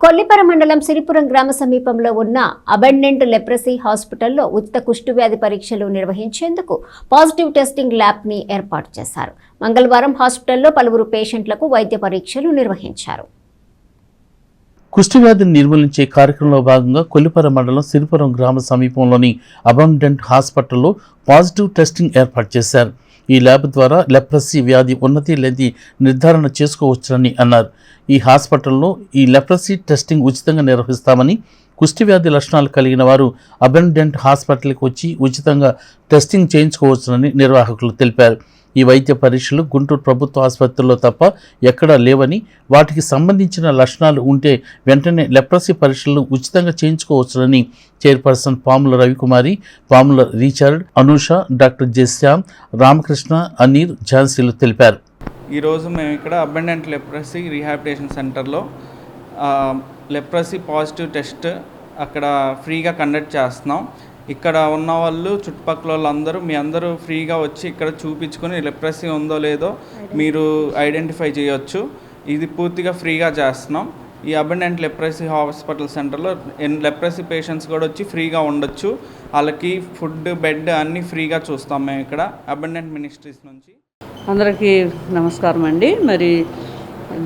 కొల్లిపర మండలం సిరిపురం గ్రామ సమీపంలో ఉన్న అబండెంట్ లెప్రసీ హాస్పిటల్లో ఉచిత కుష్ఠవ్యాధి పరీక్షలు నిర్వహించేందుకు పాజిటివ్ టెస్టింగ్ ల్యాబ్ని ఏర్పాటు చేశారు. మంగళవారం హాస్పిటల్లో పలువురు పేషెంట్లకు వైద్య పరీక్షలు నిర్వహించారు. కుష్ఠవ్యాధిని నిర్మూలించే కార్యక్రమంలో భాగంగా కొల్లిపర మండలం సిరిపురం గ్రామ సమీపంలోని అబండెంట్ హాస్పిటల్లో పాజిటివ్ టెస్టింగ్ ఏర్పాటు చేశారు. ఈ ల్యాబ్ ద్వారా లెప్రసీ వ్యాధి ఉన్నతి లేని నిర్ధారణ చేసుకోవచ్చునని అన్నారు. ఈ హాస్పిటల్లో ఈ లెప్రసీ టెస్టింగ్ ఉచితంగా నిర్వహిస్తామని కుష్ఠవ్యాధి లక్షణాలు కలిగిన వారు అబెండెంట్ హాస్పిటల్కి వచ్చి ఉచితంగా టెస్టింగ్ చేయించుకోవచ్చునని నిర్వాహకులు తెలిపారు. ఈ వైద్య పరీక్షలు గుంటూరు ప్రభుత్వ ఆసుపత్రుల్లో తప్ప ఎక్కడా లేవని వాటికి సంబంధించిన లక్షణాలు ఉంటే వెంటనే లెప్రసీ పరీక్షలు ఉచితంగా చేయించుకోవచ్చునని chairperson Pamula Ravikumari Pamula Richard Anusha doctor J Shyam Ramakrishna Aneer ఝాన్సీలు తెలిపారు. ఈరోజు మేము ఇక్కడ అబండెంట్ లెప్రసీ రీహాబిటేషన్ సెంటర్లో లెప్రసీ పాజిటివ్ టెస్ట్ అక్కడ ఫ్రీగా కండక్ట్ చేస్తున్నాం. ఇక్కడ ఉన్న వాళ్ళు చుట్టుపక్కల వాళ్ళందరూ మీ అందరూ ఫ్రీగా వచ్చి ఇక్కడ చూపించుకొని లెప్రసీ ఉందో లేదో మీరు ఐడెంటిఫై చేయొచ్చు. ఇది పూర్తిగా ఫ్రీగా చేస్తున్నాం. ఈ అబండెంట్ లెప్రసీ హాస్పిటల్ సెంటర్లో లెప్రసీ పేషెంట్స్ కూడా వచ్చి ఫ్రీగా ఉండొచ్చు. వాళ్ళకి ఫుడ్ బెడ్ అన్నీ ఫ్రీగా చూస్తాం మేము ఇక్కడ అబండెంట్ మినిస్ట్రీస్ నుంచి. అందరికీ నమస్కారం అండి. మరి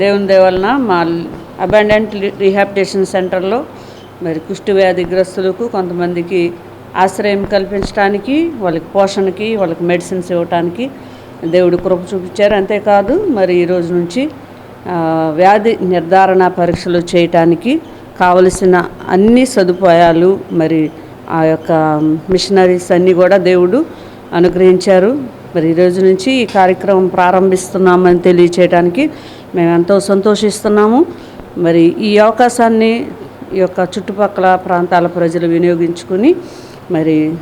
దేవుని దేవలన మా అబాండెంట్ రీహాబిటేషన్ సెంటర్లో మరి కుష్టి వ్యాధిగ్రస్తులకు కొంతమందికి ఆశ్రయం కల్పించడానికి వాళ్ళకి పోషణకి వాళ్ళకి మెడిసిన్స్ ఇవ్వటానికి దేవుడు కృప చూపించారు. అంతేకాదు మరి ఈ రోజు నుంచి వ్యాధి నిర్ధారణ పరీక్షలు చేయటానికి కావలసిన అన్ని సదుపాయాలు మరి ఆ యొక్క మిషనరీస్ అన్నీ కూడా దేవుడు అనుగ్రహించారు. మరి ఈ రోజు నుంచి ఈ కార్యక్రమం ప్రారంభిస్తున్నామని తెలియచేయడానికి మేము ఎంతో సంతోషిస్తున్నాము. మరి ఈ అవకాశాన్ని ఈ యొక్క చుట్టుపక్కల ప్రాంతాల ప్రజలు వినియోగించుకుని మరి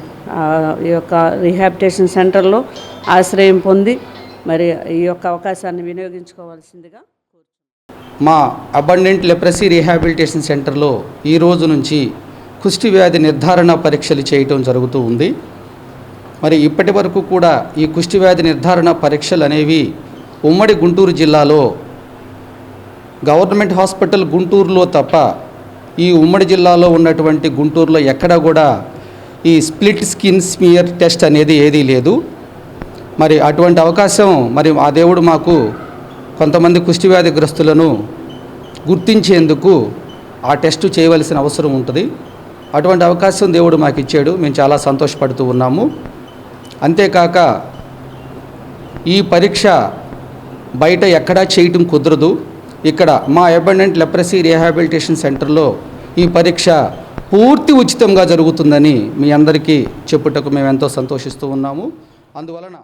ఈ యొక్క రీహాబిటేషన్ సెంటర్లో ఆశ్రయం పొంది మరి ఈ యొక్క అవకాశాన్ని వినియోగించుకోవాల్సిందిగా మా అబండెంట్ లెప్రసీ రీహాబిలిటేషన్ సెంటర్లో ఈ రోజు నుంచి కుష్టి వ్యాధి నిర్ధారణ పరీక్షలు చేయటం జరుగుతూ ఉంది. మరి ఇప్పటి వరకు కూడా ఈ కుష్టి వ్యాధి నిర్ధారణ పరీక్షలు అనేవి ఉమ్మడి గుంటూరు జిల్లాలో గవర్నమెంట్ హాస్పిటల్ గుంటూరులో తప్ప ఈ ఉమ్మడి జిల్లాలో ఉన్నటువంటి గుంటూరులో ఎక్కడా కూడా ఈ స్ప్లిట్ స్కిన్ స్మియర్ టెస్ట్ అనేది ఏదీ లేదు. మరి అటువంటి అవకాశం మరి ఆ దేవుడు మాకు కొంతమంది కుష్టివ్యాధిగ్రస్తులను గుర్తించేందుకు ఆ టెస్టు చేయవలసిన అవసరం ఉంటుంది. అటువంటి అవకాశం దేవుడు మాకు ఇచ్చాడు. మేము చాలా సంతోషపడుతూ ఉన్నాము. అంతేకాక ఈ పరీక్ష బయట ఎక్కడా చేయటం కుదరదు. ఇక్కడ మా అబండెంట్ లెప్రసీ రీహాబిలిటేషన్ సెంటర్లో ఈ పరీక్ష పూర్తి ఉచితంగా జరుగుతుందని మీ అందరికీ చెప్పుటకు మేము ఎంతో సంతోషిస్తూ ఉన్నాము. అందువలన